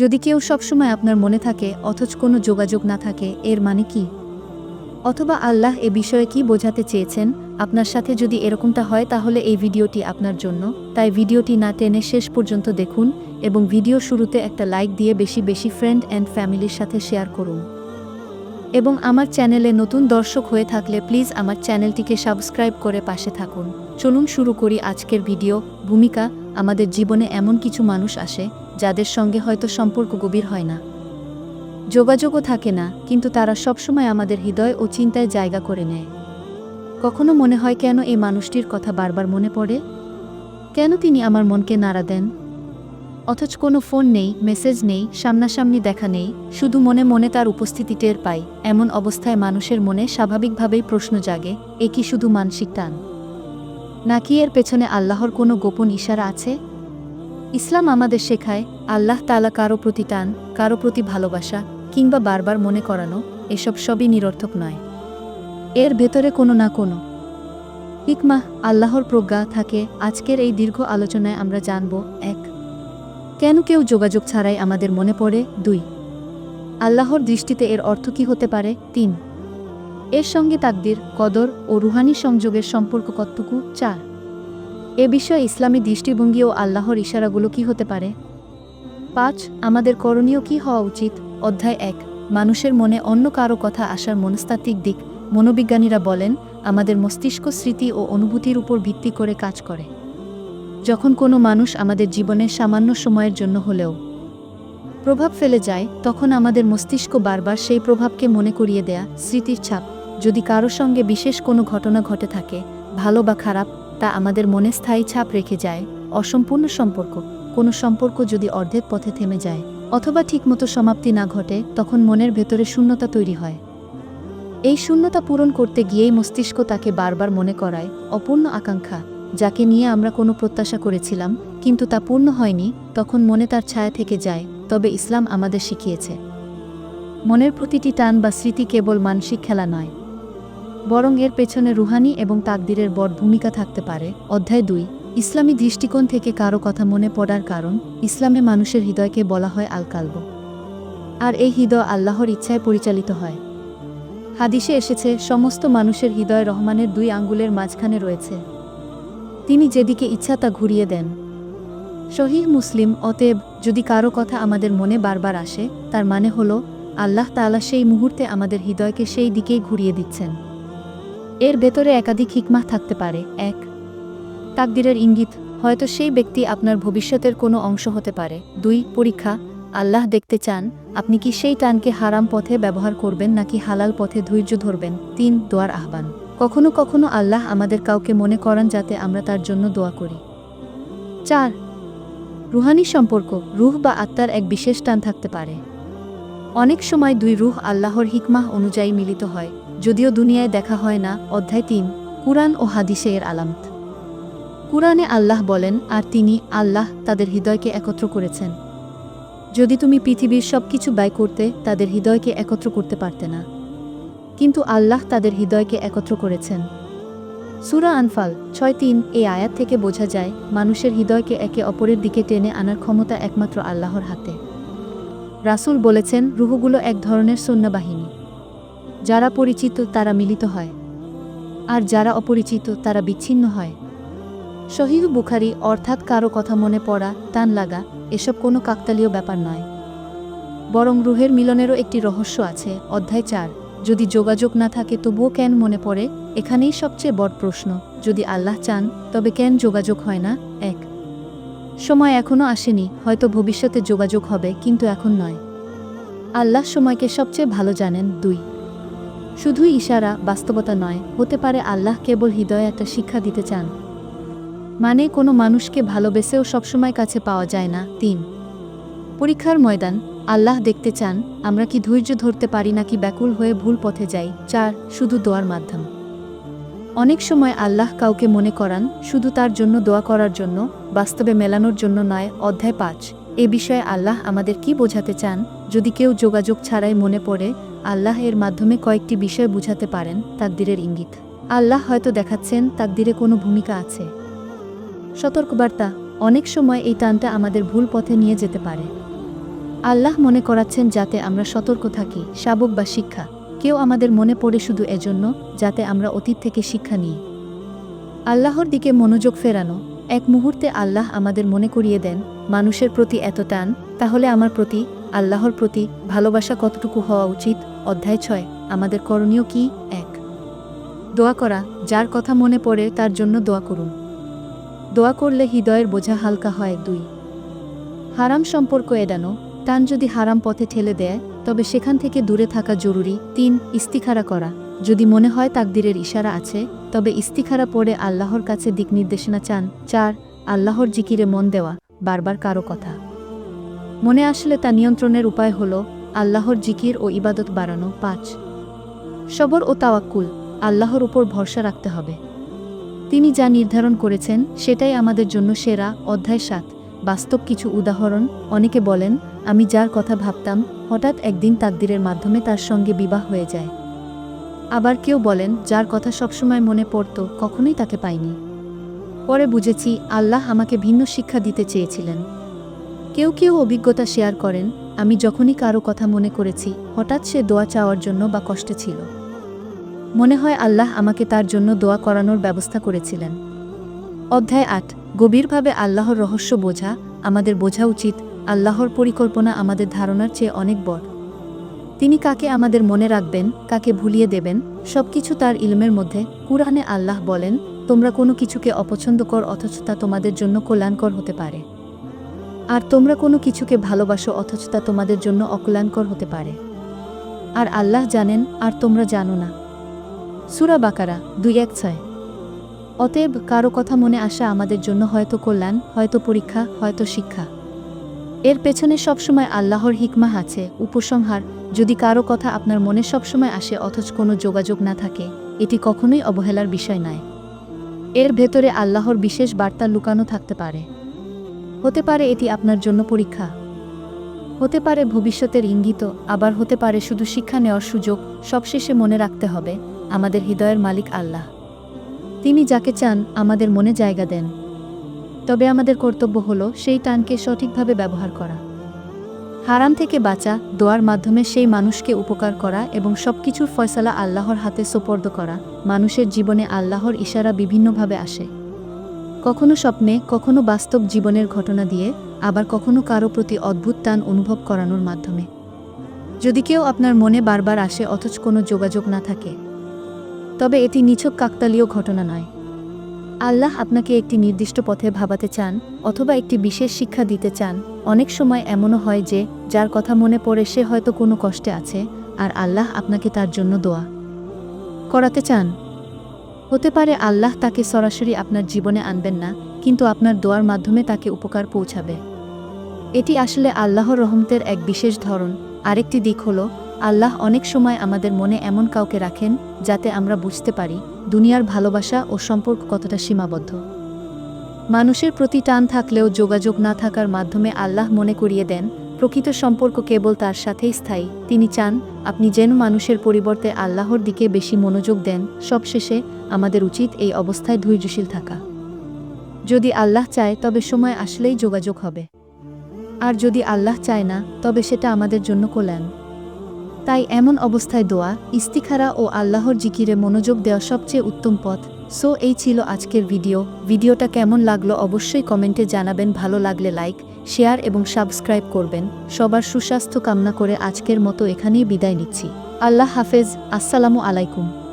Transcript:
যদি কেউ সবসময় আপনার মনে থাকে, অথচ কোনো যোগাযোগ না থাকে, এর মানে কি? অথবা আল্লাহ এ বিষয়ে কি বোঝাতে চেয়েছেন? আপনার সাথে যদি এরকমটা হয়, তাহলে এই ভিডিওটি আপনার জন্য। তাই ভিডিওটি না টেনে শেষ পর্যন্ত দেখুন এবং ভিডিও শুরুতে একটা লাইক দিয়ে বেশি বেশি ফ্রেন্ড অ্যান্ড ফ্যামিলির সাথে শেয়ার করুন। এবং আমার চ্যানেলে নতুন দর্শক হয়ে থাকলে প্লিজ আমার চ্যানেলটিকে সাবস্ক্রাইব করে পাশে থাকুন। চলুন শুরু করি আজকের ভিডিও, ভূমিকা আমাদের জীবনে এমন কিছু মানুষ আসে, যাদের সঙ্গে হয়তো সম্পর্ক গভীর হয় না। যোগাযোগও থাকে না, কিন্তু তারা সবসময় আমাদের হৃদয় ও চিন্তায় জায়গা করে নেয়। কখনো মনে হয় কেন এই মানুষটির কথা বারবার মনে পড়ে? কেন তিনি আমার মনকে নাড়া দেন? অথচ কোনো ফোন নেই, মেসেজ নেই, সামনাসামনি দেখা নেই, শুধু মনে মনে তার উপস্থিতি টের পাই। এমন অবস্থায় মানুষের মনে স্বাভাবিকভাবেই প্রশ্ন জাগে, এ কি শুধু মানসিক টান? নাকি এর পেছনে আল্লাহর কোনো গোপন ইশারা আছে? ইসলাম আমাদের শেখায়, আল্লাহ তালা কারও প্রতি টান, কারও প্রতি ভালোবাসা, কিংবা বারবার মনে করানো, এসব সবই নিরর্থক নয়। এর ভেতরে কোনো না কোনো হিকমাহ আল্লাহর প্রজ্ঞা থাকে। আজকের এই দীর্ঘ আলোচনায় আমরা জানব, এক, কেন কেউ যোগাযোগ ছাড়াই আমাদের মনে পড়ে? দুই, আল্লাহর দৃষ্টিতে এর অর্থ কি হতে পারে? তিন এর সঙ্গে তাকদির, কদর ও রুহানি সংযোগের সম্পর্ক কতটুকু? চার। এ বিষয়ে ইসলামী দৃষ্টিভঙ্গি ও আল্লাহর ইশারাগুলো কি হতে পারে? পাঁচ, আমাদের করণীয় কি হওয়া উচিত? অধ্যায় এক, মানুষের মনে অন্য কারও কথা আসার মনস্তাত্ত্বিক দিক। মনোবিজ্ঞানীরা বলেন, আমাদের মস্তিষ্ক স্মৃতি ও অনুভূতির উপর ভিত্তি করে কাজ করে। যখন কোনো মানুষ আমাদের জীবনের সামান্য সময়ের জন্য হলেও প্রভাব ফেলে যায়, তখন আমাদের মস্তিষ্ক বারবার সেই প্রভাবকে মনে করিয়ে দেয়া স্মৃতির ছাপ। যদি কারও সঙ্গে বিশেষ কোনো ঘটনা ঘটে থাকে, ভালো বা খারাপ, তা আমাদের মনে স্থায়ী ছাপ রেখে যায়, অসম্পূর্ণ সম্পর্ক। কোনো সম্পর্ক যদি অর্ধেক পথে থেমে যায়, অথবা ঠিকমতো সমাপ্তি না ঘটে, তখন মনের ভেতরে শূন্যতা তৈরি হয়। এই শূন্যতা পূরণ করতে গিয়েই মস্তিষ্ক তাকে বারবার মনে করায়, অপূর্ণ আকাঙ্ক্ষা, যাকে নিয়ে আমরা কোনো প্রত্যাশা করেছিলাম, কিন্তু তা পূর্ণ হয়নি, তখন মনে তার ছায়া থেকে যায়, তবে ইসলাম আমাদের শিখিয়েছে। মনের প্রতিটি টান বা স্মৃতি কেবল মানসিক খেলা নয় বরং এর পেছনে রুহানি এবং তাকদিরের বড় ভূমিকা থাকতে পারে। অধ্যায় দুই। ইসলামী দৃষ্টিকোণ থেকে কারও কথা মনে পড়ার কারণ, ইসলামে মানুষের হৃদয়কে বলা হয় আল কালব আর এই হৃদয় আল্লাহর ইচ্ছায় পরিচালিত হয়। হাদিসে এসেছে, সমস্ত মানুষের হৃদয় রহমানের দুই আঙ্গুলের মাঝখানে রয়েছে। তিনি যেদিকে ইচ্ছা তা ঘুরিয়ে দেন। শহীদ মুসলিম, অতএব যদি কারও কথা আমাদের মনে বারবার আসে, তার মানে হলো, আল্লাহ তাআলা সেই মুহূর্তে আমাদের হৃদয়কে সেই দিকেই ঘুরিয়ে দিচ্ছেন। এর ভেতরে একাধিক হিকমাহ থাকতে পারে। এক, তাকদিরের ইঙ্গিত, হয়তো সেই ব্যক্তি আপনার ভবিষ্যতের কোনো অংশ হতে পারে। দুই, পরীক্ষা, আল্লাহ দেখতে চান, আপনি কি সেই টানকে হারাম পথে ব্যবহার করবেন নাকি হালাল পথে ধৈর্য ধরবেন? তিন, দোয়ার আহ্বান, কখনো কখনো আল্লাহ আমাদের কাউকে মনে করান যাতে আমরা তার জন্য দোয়া করি। চার, রুহানি সম্পর্ক, রুহ বা আত্মার এক বিশেষ টান থাকতে পারে। অনেক সময় দুই রুহ আল্লাহর হিকমাহ অনুযায়ী মিলিত হয়। যদিও দুনিয়ায় দেখা হয় না, অধ্যায় তিন, কুরআন ও হাদিসে এর আলামত। কুরআনে আল্লাহ বলেন, আর তিনি, আল্লাহ, তাদের হৃদয়কে একত্র করেছেন। যদি তুমি পৃথিবীর সব কিছু ব্যয় করতে, তাদের হৃদয়কে একত্র করতে পারতে না। কিন্তু আল্লাহ তাদের হৃদয়কে একত্র করেছেন। সুরা আনফাল, ছয় তিন, এই আয়াত থেকে বোঝা যায়, মানুষের হৃদয়কে একে অপরের দিকে টেনে আনার ক্ষমতা একমাত্র আল্লাহর হাতে। রাসূল বলেছেন, রুহগুলো এক ধরনের সৈন্যবাহিনী। যারা পরিচিত তারা মিলিত হয়, আর যারা অপরিচিত তারা বিচ্ছিন্ন হয়। শহীদ বুখারি অর্থাৎ কারও কথা মনে পড়া, টান লাগা এসব কোনো কাকতালীয় ব্যাপার নয়। বরং রুহের মিলনেরও একটি রহস্য আছে, অধ্যায় চার। যদি যোগাযোগ না থাকে তবুও কেন মনে পড়ে? এখানেই সবচেয়ে বড় প্রশ্ন। যদি আল্লাহ চান, তবে কেন যোগাযোগ হয় না? এক। সময় এখনও আসেনি, হয়তো ভবিষ্যতে যোগাযোগ হবে, কিন্তু এখন নয়। আল্লাহ সময়কে সবচেয়ে ভালো জানেন। দুই। শুধুই ইশারা, বাস্তবতা নয়, হতে পারে আল্লাহ কেবল হৃদয়ে একটা শিক্ষা দিতে চান। মানে কোনো মানুষকে ভালোবেসেও সবসময় কাছে পাওয়া যায় না, তিন। পরীক্ষার ময়দান, আল্লাহ দেখতে চান, আমরা কি ধৈর্য ধরতে পারি নাকি ব্যাকুল হয়ে ভুল পথে যাই। চার, শুধু দোয়ার মাধ্যম। অনেক সময় আল্লাহ কাউকে মনে করান, শুধু তার জন্য দোয়া করার জন্য, বাস্তবে মেলানোর জন্য নয়, অধ্যায় পাঁচ। এ বিষয়ে আল্লাহ আমাদের কি বোঝাতে চান? যদি কেউ যোগাযোগ ছাড়াই মনে পড়ে আল্লাহ এর মাধ্যমে কয়েকটি বিষয় বুঝাতে পারেন তাকদিরের ইঙ্গিত। আল্লাহ হয়তো দেখাচ্ছেন তাকদিরে কোনো ভূমিকা আছে। সতর্কবার্তা, অনেক সময় এই টানটা আমাদের ভুল পথে নিয়ে যেতে পারে। আল্লাহ মনে করাচ্ছেন যাতে আমরা সতর্ক থাকি, শাবক বা শিক্ষা। কেউ আমাদের মনে পড়ে শুধু এজন্য, যাতে আমরা অতীত থেকে শিক্ষা নিই। আল্লাহর দিকে মনোযোগ ফেরানো, এক মুহূর্তে আল্লাহ আমাদের মনে করিয়ে দেন, মানুষের প্রতি এত টান, তাহলে আমার প্রতি, আল্লাহর প্রতি ভালোবাসা কতটুকু হওয়া উচিত? অধ্যায় ছয়, আমাদের করণীয় কি? এক। দোয়া করা, যার কথা মনে পড়ে তার জন্য দোয়া করুন। দোয়া করলে হৃদয়ের বোঝা হালকা হয়। দুই। হারাম সম্পর্ক এড়ানো, টান যদি হারাম পথে ঠেলে দেয়, তবে সেখান থেকে দূরে থাকা জরুরি। তিন, ইস্তিখারা করা, যদি মনে হয় তাকদিরের ইশারা আছে, তবে ইস্তিখারা পড়ে আল্লাহর কাছে দিক নির্দেশনা চান। চার, আল্লাহর জিকিরে মন দেওয়া, বারবার কারও কথা। মনে আসলে তা নিয়ন্ত্রণের উপায় হল আল্লাহর জিকির ও ইবাদত বাড়ানো পাঁচ। সবর ও তাওয়াক্কুল আল্লাহর উপর ভরসা রাখতে হবে। তিনি যা নির্ধারণ করেছেন, সেটাই আমাদের জন্য সেরা। অধ্যায় সাত, বাস্তব কিছু উদাহরণ। অনেকে বলেন, আমি যার কথা ভাবতাম, হঠাৎ একদিন তাকদিরের মাধ্যমে তার সঙ্গে বিবাহ হয়ে যায়। আবার কেউ বলেন, যার কথা সবসময় মনে পড়ত, কখনোই তাকে পাইনি। পরে বুঝেছি, আল্লাহ আমাকে ভিন্ন শিক্ষা দিতে চেয়েছিলেন। কেউ কেউ অভিজ্ঞতা শেয়ার করেন আমি যখনই কারও কথা মনে করেছি, হঠাৎ সে দোয়া চাওয়ার জন্য বা কষ্টে ছিল। মনে হয় আল্লাহ আমাকে তার জন্য দোয়া করানোর ব্যবস্থা করেছিলেন। অধ্যায় আট, গভীরভাবে আল্লাহর রহস্য বোঝা, আমাদের বোঝা উচিত, আল্লাহর পরিকল্পনা আমাদের ধারণার চেয়ে অনেক বড়। তিনি কাকে আমাদের মনে রাখবেন, কাকে ভুলিয়ে দেবেন, সবকিছু তার ইলমের মধ্যে, কুরআনে আল্লাহ বলেন, তোমরা কোনো কিছুকে অপছন্দ কর, অথচ তা তোমাদের জন্য কল্যাণকর হতে পারে। আর তোমরা কোনো কিছুকে ভালোবাসো, অথচ তা তোমাদের জন্য অকল্যাণকর হতে পারে। আর আল্লাহ জানেন, আর তোমরা জানো না। সুরা বাকারা, দুই এক ছয়। অতএব কারও কথা মনে আসা আমাদের জন্য হয়তো কল্যাণ, হয়তো পরীক্ষা, হয়তো শিক্ষা। এর পেছনে সবসময় আল্লাহর হিকমাহ আছে, উপসংহার। যদি কারও কথা আপনার মনে সবসময় আসে, অথচ কোনো যোগাযোগ না থাকে, এটি কখনোই অবহেলার বিষয় নয়। এর ভেতরে আল্লাহর বিশেষ বার্তা লুকানো থাকতে পারে। হতে পারে এটি আপনার জন্য পরীক্ষা। হতে পারে ভবিষ্যতের ইঙ্গিত, আবার হতে পারে শুধু শিক্ষা নেওয়ার সুযোগ, সবশেষে মনে রাখতে হবে, আমাদের হৃদয়ের মালিক আল্লাহ। তিনি যাকে চান, আমাদের মনে জায়গা দেন। তবে আমাদের কর্তব্য হল সেই টানকে সঠিকভাবে ব্যবহার করা। হারাম থেকে বাঁচা, দোয়ার মাধ্যমে সেই মানুষকে উপকার করা এবং সবকিছুর ফয়সালা আল্লাহর হাতে সোপর্দ করা, মানুষের জীবনে আল্লাহর ইশারা বিভিন্নভাবে আসে। কখনো স্বপ্নে, কখনো বাস্তব জীবনের ঘটনা দিয়ে, আবার কখনো কারও প্রতি অদ্ভুত টান অনুভব করানোর মাধ্যমে। যদি কেউ আপনার মনে বারবার আসে অথচ কোনো যোগাযোগ না থাকে, তবে এটি নিছক কাকতালীয় ঘটনা নয়। আল্লাহ আপনাকে একটি নির্দিষ্ট পথে ভাবাতে চান অথবা একটি বিশেষ শিক্ষা দিতে চান। অনেক সময় এমনও হয় যে, যার কথা মনে পড়ে সে হয়তো কোনো কষ্টে আছে, আর আল্লাহ আপনাকে তার জন্য দোয়া করাতে চান। হতে পারে আল্লাহ তাকে সরাসরি আপনার জীবনে আনবেন না, কিন্তু আপনার দোয়ার মাধ্যমে তাকে উপকার পৌঁছাবে। এটি আসলে আল্লাহর রহমতের এক বিশেষ ধরন। আরেকটি দিক হল, আল্লাহ অনেক সময় আমাদের মনে এমন কাউকে রাখেন, যাতে আমরা বুঝতে পারি দুনিয়ার ভালোবাসা ও সম্পর্ক কতটা সীমাবদ্ধ। মানুষের প্রতি টান থাকলেও যোগাযোগ না থাকার মাধ্যমে আল্লাহ মনে করিয়ে দেন প্রকৃত সম্পর্ক কেবল তার সাথেই স্থায়ী। তিনি চান, আপনি যেন মানুষের পরিবর্তে আল্লাহর দিকে বেশি মনোযোগ দেন। সবশেষে, আমাদের উচিত এই অবস্থায় ধৈর্যশীল থাকা। যদি আল্লাহ চায়, তবে সময় আসলেই যোগাযোগ হবে। আর যদি আল্লাহ চায় না, তবে সেটা আমাদের জন্য কল্যাণ। তাই এমন অবস্থায় দোয়া, ইস্তিখারা ও আল্লাহর জিকিরে মনোযোগ দেওয়া সবচেয়ে উত্তম পথ। সো, এই ছিল আজকের ভিডিও। ভিডিওটা কেমন লাগল অবশ্যই কমেন্টে জানাবেন। ভালো লাগলে লাইক শেয়ার এবং সাবস্ক্রাইব করবেন। সবার সুস্বাস্থ্য কামনা করে আজকের মতো এখানেই বিদায় নিচ্ছি। আল্লাহ হাফেজ। আসসালামু আলাইকুম।